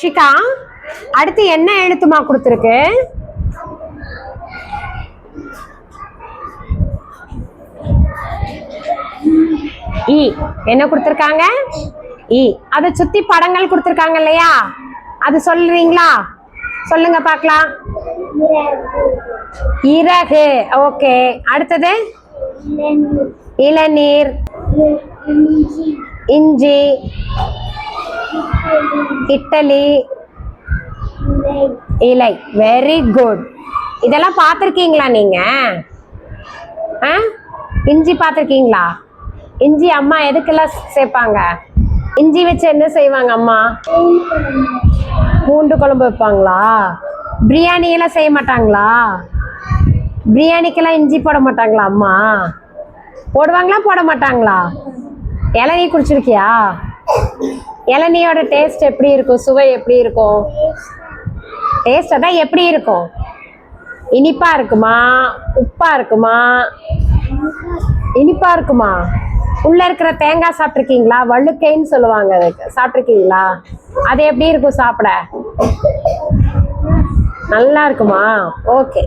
ஷிகா அடுத்து என்ன எழுத்துமா கொடுத்துருக்கு? இ. என்ன கொடுத்துருக்காங்க? இ. அதை சுத்தி படங்கள் கொடுத்துருக்காங்க இல்லையா? அது சொல்றீங்களா? சொல்லுங்க பார்க்கலாம். இறகு. ஓகே. அடுத்தது? இளநீர். இஞ்சி. இட்டலி இலை. வெரி குட் இதெல்லாம் பார்த்துருக்கீங்களா நீங்க? ஆ? இஞ்சி பார்த்துருக்கீங்களா? இஞ்சி அம்மா எதுக்கெல்லாம் சேர்ப்பாங்க? இஞ்சி வச்சு என்ன செய்வாங்க அம்மா? பூண்டு குழம்பு வைப்பாங்களா? பிரியாணி எல்லாம் செய்ய மாட்டாங்களா? பிரியாணிக்கெல்லாம் இஞ்சி போட மாட்டாங்களா அம்மா? போடுவாங்களா போட மாட்டாங்களா? இளநீ குடிச்சிருக்கியா? இளநியோட டேஸ்ட் எப்படி இருக்கும்? சுவை எப்படி இருக்கும்? டேஸ்ட் அதான் எப்படி இருக்கும்? இனிப்பா இருக்குமா? உப்பா இருக்குமா? இனிப்பா இருக்குமா? உள்ள இருக்கிற தேங்காய் சாப்பிட்ருக்கீங்களா வழுக்கைன்னு சொல்லுவாங்க அதுக்கு சாப்பிட்ருக்கீங்களா அது எப்படி இருக்கும் சாப்பிட? நல்லா இருக்குமா? ஓகே